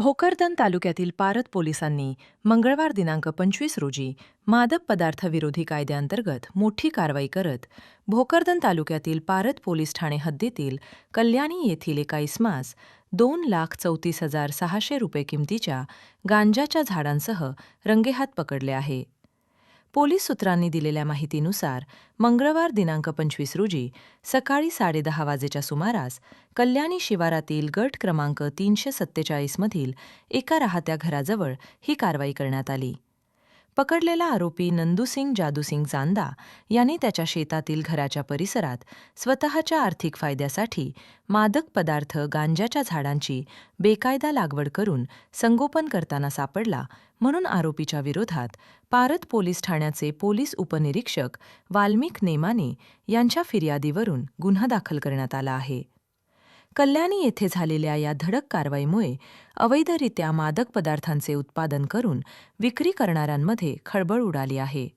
भोकरदन तालुक्यातील पारत पोलिसांनी मंगळवार दिनांक पंचवीस रोजी मादक पदार्थ विरोधी कायद्याअंतर्गत मोठी कारवाई करत भोकरदन तालुक्यातील पारत पोलीस ठाणे हद्दीतील कल्याणी येथील एका इसमास दोन लाख चौतीस हजार सहाशे रुपये किमतीच्या गांजाच्या झाडांसह रंगेहात पकडले आहे. पोलीस सूत्रांनी दिलेल्या माहितीनुसार मंगळवार दिनांक पंचवीस रोजी सकाळी साडेदहा वाजेच्या सुमारास कल्याणी शिवारातील गट क्रमांक तीनशे सत्तेचाळीसमधील एका राहत्या घराजवळ ही कारवाई करण्यात आली. पकडलेला आरोपी नंदूसिंग जादूसिंग चांदा यांनी त्याच्या शेतातील घराच्या परिसरात स्वतःच्या आर्थिक फायद्यासाठी मादक पदार्थ गांजाच्या झाडांची बेकायदा लागवड करून संगोपन करताना सापडला म्हणून आरोपीच्या विरोधात पारत पोलीस ठाण्याचे पोलीस उपनिरीक्षक वाल्मिक नेमाने यांच्या फिर्यादीवरून गुन्हा दाखल करण्यात आला आहे. कल्याणी येथे झालेल्या या धडक कारवाईमुळे अवैधरित्या मादक पदार्थांचे उत्पादन करून विक्री करणाऱ्यांमध्ये खळबळ उडाली आहे.